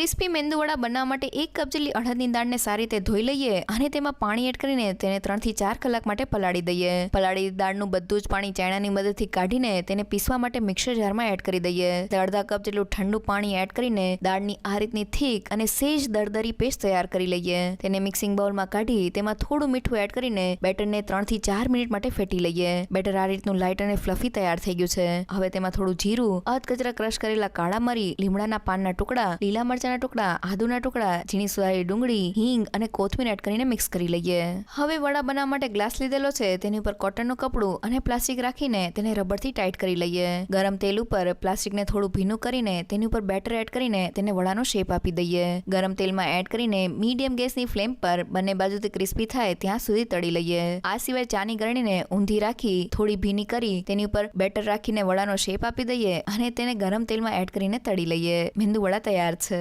Crispy medu vada બનાવવા માટે એક કપ જેટલી અડદની દાળને સારી રીતે ધોઈ લઈએ અને તેમાં પાણી એડ કરીને તેને ત્રણથી ચાર કલાક માટે પલાળી દઈએ. પલાળી દાળનું બધું જ પાણી ચાયણાની મદદથી કાઢીને તેને પીસવા માટે મિક્સર જારમાં એડ કરી દઈએ. અડધા કપ જેટલું ઠંડુ પાણી એડ કરીને દાળની આ રીતની થીક અને સેજ દરદરી પેસ્ટ તૈયાર કરી લઈએ. તેને મિક્સિંગ બાઉલમાં કાઢી તેમાં થોડું મીઠું એડ કરીને બેટરને ત્રણથી ચાર મિનિટ માટે ફેટી લઈએ. બેટર આ રીતનું લાઇટ અને ફ્લફી તૈયાર થઈ ગયું છે. હવે તેમાં થોડું જીરું, અધકચરા ક્રશ કરેલા કાળા મરી, લીમડાના પાનના ટુકડા, લીલા મરચાના ટુકડા, આદુના ટુકડા, ઝીણી સુધારી ડુંગળી, હિંગ અને કોથમીર એડ કરીને મિક્સ કરી લઈએ. હવે વડા બનાવવા માટે ગ્લાસ લીધેલો છે, તેની ઉપર કોટનનું કપડું અને પ્લાસ્ટિક રાખીને તેને રબરથી ટાઈટ કરી લઈએ. ગરમ તેલ ઉપર પ્લાસ્ટિકને થોડું ભીનું કરીને તેની ઉપર બેટર એડ કરીને તેને વડાનો શેપ આપી દઈએ. ગરમ તેલમાં એડ કરીને મીડિયમ ગેસની ફ્લેમ પર બંને બાજુથી ક્રિસ્પી થાય ત્યાં સુધી તળી લઈએ. આ સિવાય ચાની ગરણીને ઊંધી રાખી, થોડી ભીની કરી, તેની ઉપર બેટર રાખીને વડાનો શેપ આપી દઈએ અને તેને ગરમ તેલમાં એડ કરીને તળી લઈએ. મેંદુ વડા તૈયાર છે.